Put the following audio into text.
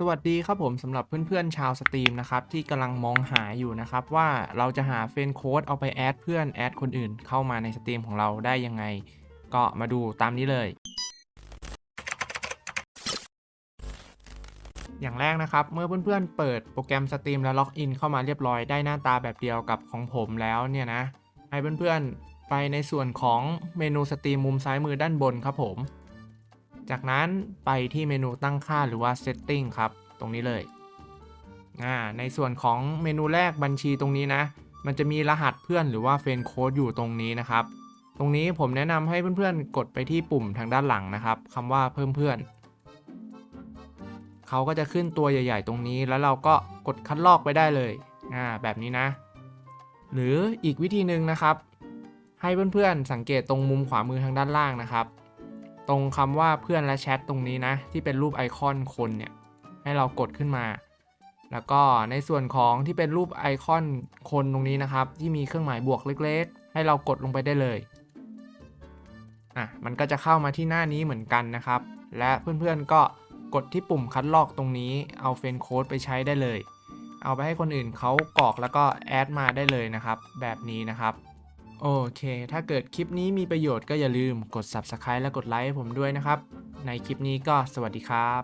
สวัสดีครับผมสำหรับเพื่อนๆชาวสตรีมนะครับที่กำลังมองหาอยู่นะครับว่าเราจะหาเฟรนโค้ดเอาไปแอดเพื่อนแอดคนอื่นเข้ามาในสตรีมของเราได้ยังไง ก็มาดูตามนี้เลย อย่างแรกนะครับเมื่อเพื่อนๆเปิดโปรแกรมสตรีมแล้วล็อกอินเข้ามาเรียบร้อยได้หน้าตาแบบเดียวกับของผมแล้วเนี่ยนะให้เพื่อนๆไปในส่วนของเมนูสตรีมมุมซ้ายมือด้านบนครับผม จากนั้นไปที่เมนูตั้งค่าหรือว่า setting ครับ ตรงนี้เลยอ่าในส่วนของเมนูแรกบัญชีตรงนี้นะ มันจะมีรหัสเพื่อนหรือว่าเฟนโค้ดอยู่ตรงนี้นะครับ ตรงนี้ผมแนะนำให้เพื่อนๆ กดไปที่ปุ่มทางด้านหลังนะครับคำว่าเพิ่มเพื่อน เขาก็จะขึ้นตัวใหญ่ ๆ ตรงนี้ แล้วเราก็กดคัดลอกไปได้เลยอ่าแบบนี้นะ หรืออีกวิธีหนึ่งนะครับ ให้เพื่อนๆ สังเกตตรงมุมขวามือทางด้านล่างนะครับ ตรงคำว่าเพื่อนและแชทตรงนี้นะ ที่เป็นรูปไอคอนคนเนี่ย ให้เรากดขึ้นมา แล้วก็ในส่วนของที่เป็นรูปไอคอนคนตรงนี้นะครับ ที่มีเครื่องหมายบวกเล็ก ๆ ให้เรากดลงไปได้เลยอะมันก็จะเข้ามาที่หน้านี้เหมือนกันนะครับ และเพื่อนๆก็กดที่ปุ่มคัดลอกตรงนี้เอาเฟรนด์โค้ดไปใช้ได้เลย เอาไปให้คนอื่นเขากรอกแล้วก็แอดมาได้เลยนะครับ แบบนี้นะครับ โอเค ถ้าเกิดคลิปนี้มีประโยชน์ก็อย่าลืมกด Subscribe และกดไลค์ให้ผมด้วยนะครับ ในคลิปนี้ก็สวัสดีครับ